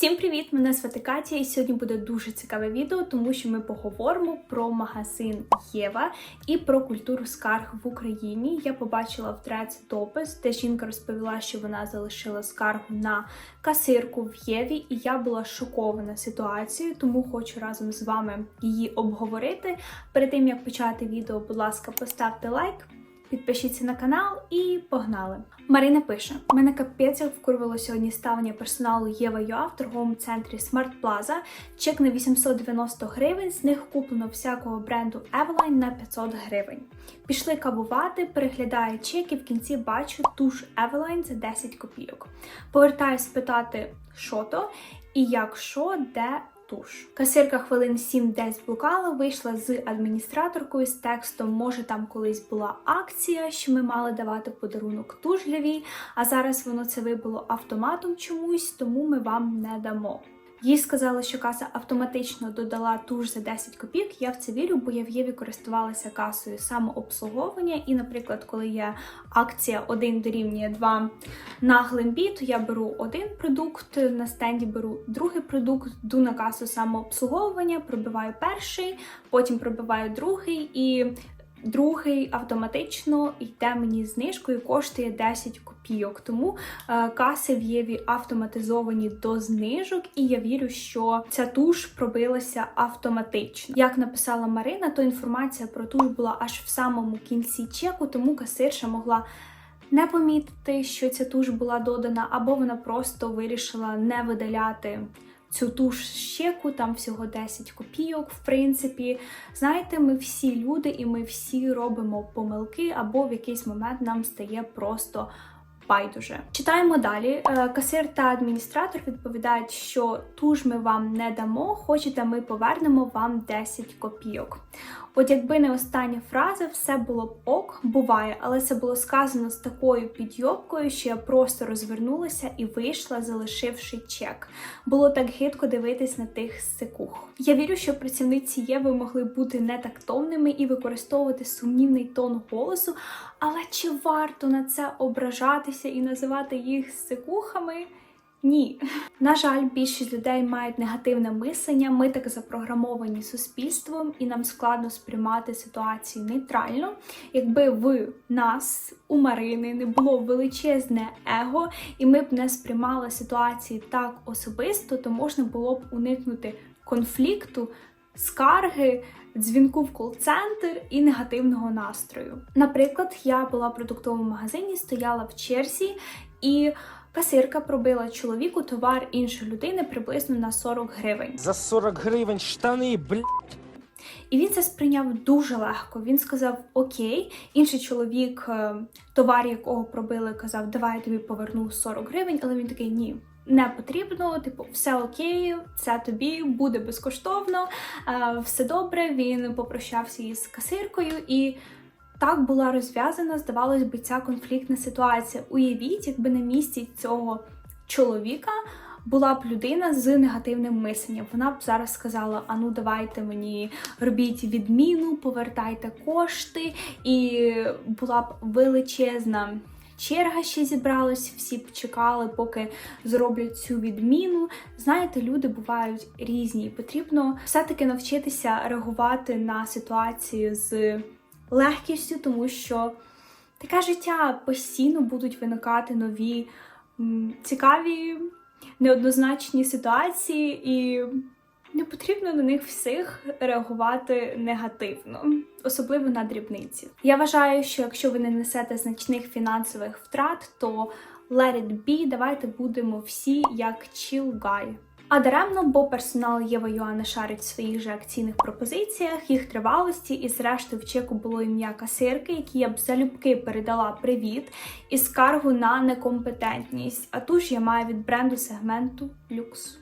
Всім привіт! Мене звати Катя, і сьогодні буде дуже цікаве відео, тому що ми поговоримо про магазин Єва і про культуру скарг в Україні. Я побачила в треці допис, де жінка розповіла, що вона залишила скаргу на касирку в Єві, і я була шокована ситуацією, тому хочу разом з вами її обговорити. Перед тим як почати відео, будь ласка, поставте лайк. Підпишіться на канал і погнали. Марина пише: мене капець як вкурвало сьогодні ставлення персоналу Єва Юа в торговому центрі Smart Plaza. Чек на 890 гривень. З них куплено всякого бренду Eveline на 500 гривень. Пішли кавувати, переглядаю чек і в кінці бачу туш Eveline за 10 копійок. Повертаюсь питати, що то, і якщо де туш. Касирка хвилин 7 десь блукала, вийшла з адміністраторкою з текстом, може там колись була акція, що ми мали давати подарунок туш а зараз воно це вибило автоматом чомусь, тому ми вам не дамо. Їй сказали, що каса автоматично додала туш за 10 копійок. Я в це вірю, бо я в Єві користувалася касою самообслуговування. І, наприклад, коли є акція 1 дорівнює 2 на глимбі, то я беру один продукт, на стенді беру другий продукт, йду на касу самообслуговування, пробиваю перший, потім пробиваю другий і. Другий автоматично йде мені знижкою, коштує 10 копійок. Тому е, каси в Єві автоматизовані до знижок, і я вірю, що ця туш пробилася автоматично. Як написала Марина, то інформація про туш була аж в самому кінці чеку, тому касирша могла. Не помітити, що ця туш була додана, або вона просто вирішила не видаляти цю туш щеку, там всього 10 копійок, в принципі. Знаєте, ми всі люди і ми всі робимо помилки, або в якийсь момент нам стає просто. Байдуже. Читаємо далі. Е, Касир та адміністратор відповідають, що туж ми вам не дамо, хочете, ми повернемо вам 10 копійок. От якби не остання фраза, все було б ок, буває, але це було сказано з такою підйобкою, що я просто розвернулася і вийшла, залишивши чек. Було так гидко дивитись на тих сикух. Я вірю, що працівниці Єви могли бути нетактовними і використовувати сумнівний тон голосу, але чи варто на це ображатися і називати їх сикухами? Ні, на жаль, більшість людей мають негативне мислення. Ми так запрограмовані суспільством, і нам складно сприймати ситуацію нейтрально. Якби в нас у Марини не було величезне его, і ми б не сприймали ситуації так особисто, то можна було б уникнути конфлікту, скарги. Дзвінку в кол-центр і негативного настрою. Наприклад, я була в продуктовому магазині, стояла в черзі і Касирка пробила чоловіку товар іншої людини приблизно на 40 гривень. За 40 гривень штани, блядь. І він це сприйняв дуже легко. Він сказав Окей. Інший чоловік, е, товар якого пробили, казав, давай я тобі поверну 40 гривень, але він такий ні. Не потрібно, типу, все окей, це тобі буде безкоштовно, е, все добре. Він попрощався із касиркою і так була розв'язана, здавалось би, ця конфліктна ситуація. Уявіть, якби на місці цього чоловіка була б людина з негативним мисленням. Вона б зараз сказала: а ну давайте мені робіть відміну, повертайте кошти, і була б величезна. Черга ще зібралась, всі б чекали, поки зроблять цю відміну. Знаєте, люди бувають різні, і потрібно все-таки навчитися реагувати на ситуацію з легкістю, тому що таке життя постійно будуть виникати нові цікаві, неоднозначні ситуації, і не потрібно на них всіх реагувати негативно, особливо на дрібниці. Я вважаю, що якщо ви не несете значних фінансових втрат, то let it be, давайте будемо всі як chill guy. А даремно, бо персонал Єва Юана шарить в своїх же акційних пропозиціях, їх тривалості, і зрештою в чеку було ім'я касирки, які я б залюбки передала привіт і скаргу на некомпетентність. А ту ж я маю від бренду сегменту люкс.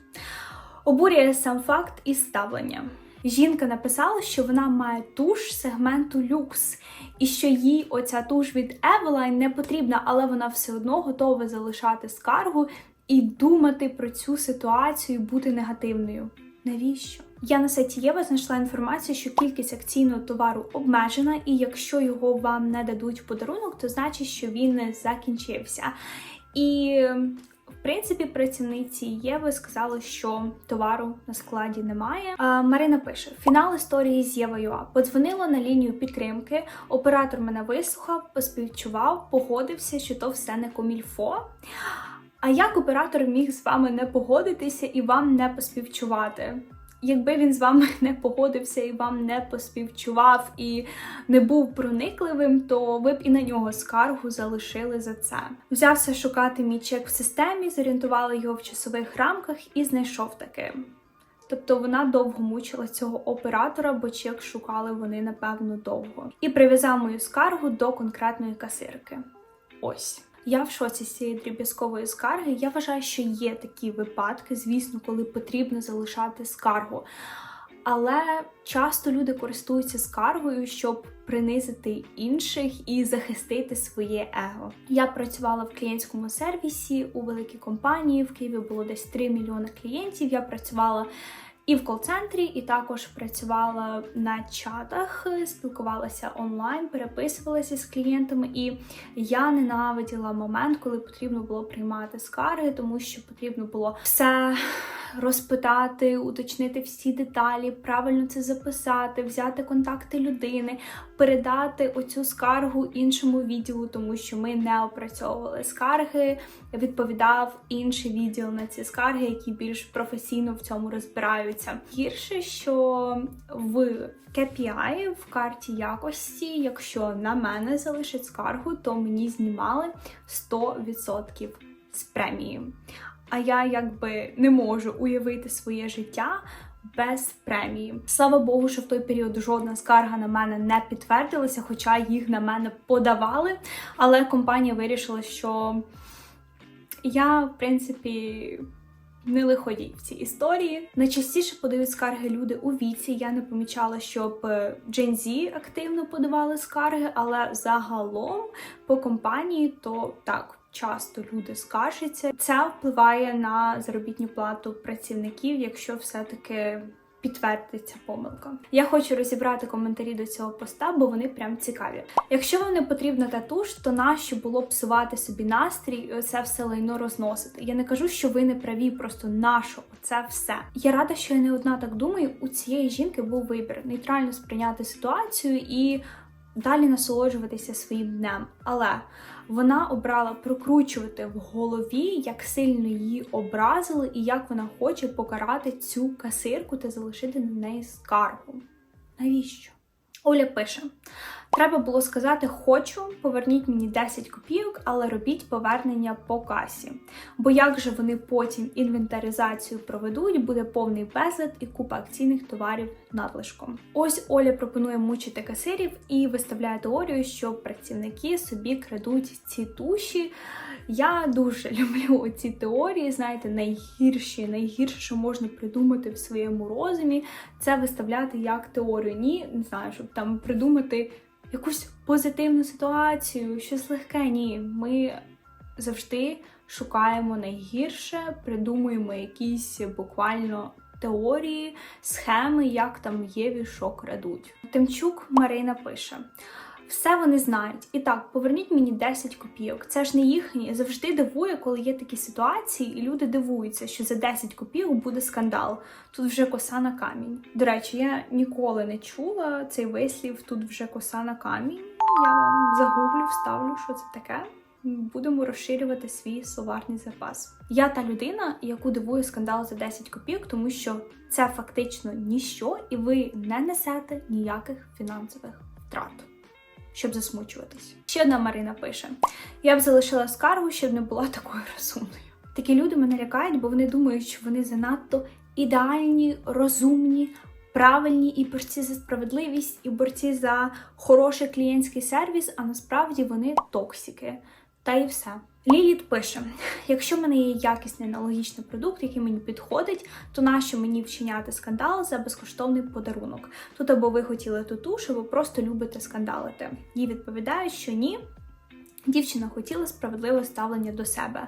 Обурює сам факт і ставлення. Жінка написала, що вона має туш сегменту люкс, і що їй оця туш від Eveline не потрібна, але вона все одно готова залишати скаргу і думати про цю ситуацію, бути негативною. Навіщо? Я на сайті Єва знайшла інформацію, що кількість акційного товару обмежена, і якщо його вам не дадуть в подарунок, то значить, що він закінчився. І В принципі, працівниці Єви сказали, що товару на складі немає. А, Марина пише: фінал історії з Євою. Подзвонила на лінію підтримки. Оператор мене вислухав, поспівчував, погодився, що то все не комільфо. А як оператор міг з вами не погодитися і вам не поспівчувати? Якби він з вами не погодився і вам не поспівчував і не був проникливим, то ви б і на нього скаргу залишили за це. Взявся шукати мій чек в системі, зорієнтували його в часових рамках і знайшов таки. Тобто вона довго мучила цього оператора, бо чек шукали вони напевно довго. І прив'язав мою скаргу до конкретної касирки. Ось. Я в шоці з цієї дріб'язкової скарги. Я вважаю, що є такі випадки, звісно, коли потрібно залишати скаргу. Але часто люди користуються скаргою, щоб принизити інших і захистити своє его. Я працювала в клієнтському сервісі у великій компанії. В Києві було десь 3 мільйони клієнтів. Я працювала і в кол-центрі, і також працювала на чатах, спілкувалася онлайн, переписувалася з клієнтами. І я ненавиділа момент, коли потрібно було приймати скарги, тому що потрібно було все розпитати, уточнити всі деталі, правильно це записати, взяти контакти людини, передати оцю скаргу іншому відділу, тому що ми не опрацьовували скарги. Відповідав інший відділ на ці скарги, які більш професійно в цьому розбираються. Гірше, що в KPI, в карті якості, якщо на мене залишать скаргу, то мені знімали 100% з премії. А я якби не можу уявити своє життя без премії. Слава Богу, що в той період жодна скарга на мене не підтвердилася, хоча їх на мене подавали. Але компанія вирішила, що я, в принципі, не лиходій в цій історії. Найчастіше подають скарги люди у віці. Я не помічала, щоб е, Gen Z активно подавали скарги, але загалом по компанії то так. Часто люди скаржаться. Це впливає на заробітну плату працівників, якщо все-таки підтвердиться помилка. Я хочу розібрати коментарі до цього поста, бо вони прям цікаві. Якщо вам не потрібна татуш, то нащо було псувати собі настрій і оце все лайно розносити? Я не кажу, що ви не праві, просто нащо це все. Я рада, що я не одна так думаю. У цієї жінки був вибір нейтрально сприйняти ситуацію і далі насолоджуватися своїм днем. Але вона обрала прокручувати в голові, як сильно її образили, і як вона хоче покарати цю касирку та залишити на неї скаргу. Навіщо? Оля пише: треба було сказати: хочу, поверніть мені 10 копійок, але робіть повернення по касі. Бо як же вони потім інвентаризацію проведуть, буде повний безлад і купа акційних товарів надлишком. Ось Оля пропонує мучити касирів і виставляє теорію, що працівники собі крадуть ці туші. Я дуже люблю ці теорії, знаєте, найгірші, найгірше, що можна придумати в своєму розумі, це виставляти як теорію. Ні, не знаю, щоб там придумати якусь позитивну ситуацію, щось легке. Ні, ми завжди шукаємо найгірше, придумуємо якісь буквально. Теорії, схеми, як там Єві що крадуть. Тимчук Марина пише: все вони знають. І так, поверніть мені 10 копійок. Це ж не їхні. Завжди дивує, коли є такі ситуації, і люди дивуються, що за 10 копійок буде скандал. Тут вже коса на камінь. До речі, я ніколи не чула цей вислів. Тут вже коса на камінь. Я вам загуглю, вставлю, що це таке. Будемо розширювати свій словарний запас. Я та людина, яку дивує скандал за 10 копійок, тому що це фактично ніщо, і ви не несете ніяких фінансових втрат щоб засмучуватись. Ще одна Марина пише: я б залишила скаргу, щоб не була такою розумною. Такі люди мене лякають, бо вони думають, що вони занадто ідеальні, розумні, правильні і борці за справедливість, і борці за хороший клієнтський сервіс, а насправді вони токсики. Та і все. Ліліт пише: якщо в мене є якісний аналогічний продукт, який мені підходить, то нащо мені вчиняти скандал за безкоштовний подарунок? Тут або ви хотіли тутуш, або просто любите скандалити. Їй відповідають, що ні. Дівчина хотіла справедливе ставлення до себе.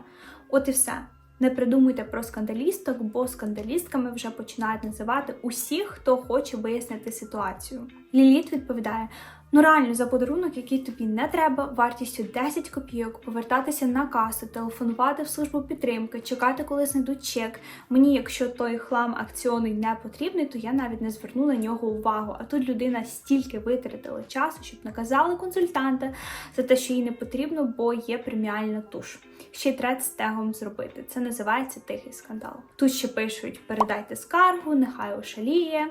От і все. Не придумуйте про скандалісток, бо скандалістками вже починають називати усіх, хто хоче вияснити ситуацію. Ліліт відповідає: ну реально за подарунок, який тобі не треба, вартістю 10 копійок, повертатися на касу, телефонувати в службу підтримки, чекати, коли знайдуть чек. Мені, якщо той хлам акціонний не потрібний, то я навіть не зверну на нього увагу. А тут людина стільки витратила часу, щоб наказали консультанта за те, що їй не потрібно, бо є преміальна туш. Ще й трет з тегом зробити. Це називається тихий скандал. Тут ще пишуть: передайте скаргу, нехай ошаліє.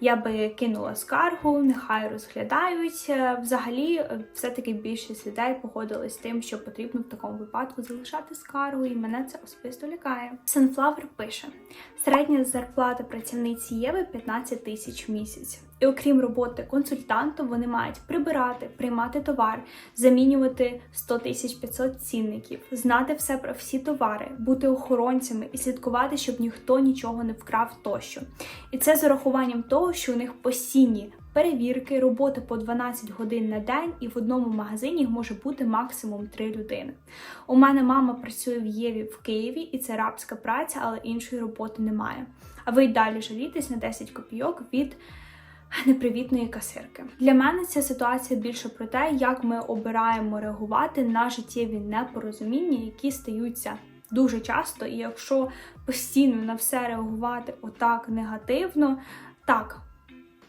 Я би кинула скаргу, нехай розглядають. Е, Взагалі, е, все-таки більшість людей погодились з тим, що потрібно в такому випадку залишати скаргу, і мене це особисто лякає. Sunflower пише: середня зарплата працівниці Єви 15 тисяч в місяць. І окрім роботи консультантом, вони мають прибирати, приймати товар, замінювати 100 тисяч 500 цінників, знати все про всі товари, бути охоронцями і слідкувати, щоб ніхто нічого не вкрав тощо. І це з урахуванням того, що у них постійні перевірки, робота по 12 годин на день, і в одному магазині може бути максимум 3 людини. У мене мама працює в Єві в Києві, і це рабська праця, але іншої роботи немає. А ви й далі жалітесь на 10 копійок від непривітної касирки. Для мене ця ситуація більше про те, як ми обираємо реагувати на життєві непорозуміння, які стаються дуже часто, і якщо постійно на все реагувати отак негативно, так.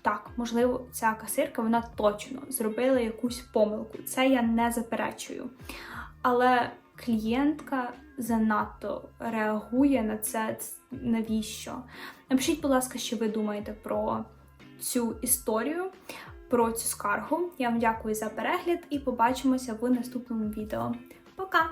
Так, можливо, ця касирка вона точно зробила якусь помилку. Це я не заперечую. Але клієнтка занадто реагує на це. Навіщо? Напишіть, будь ласка, що ви думаєте про цю історію, про цю скаргу. Я вам дякую за перегляд і побачимося в наступному відео. Пока!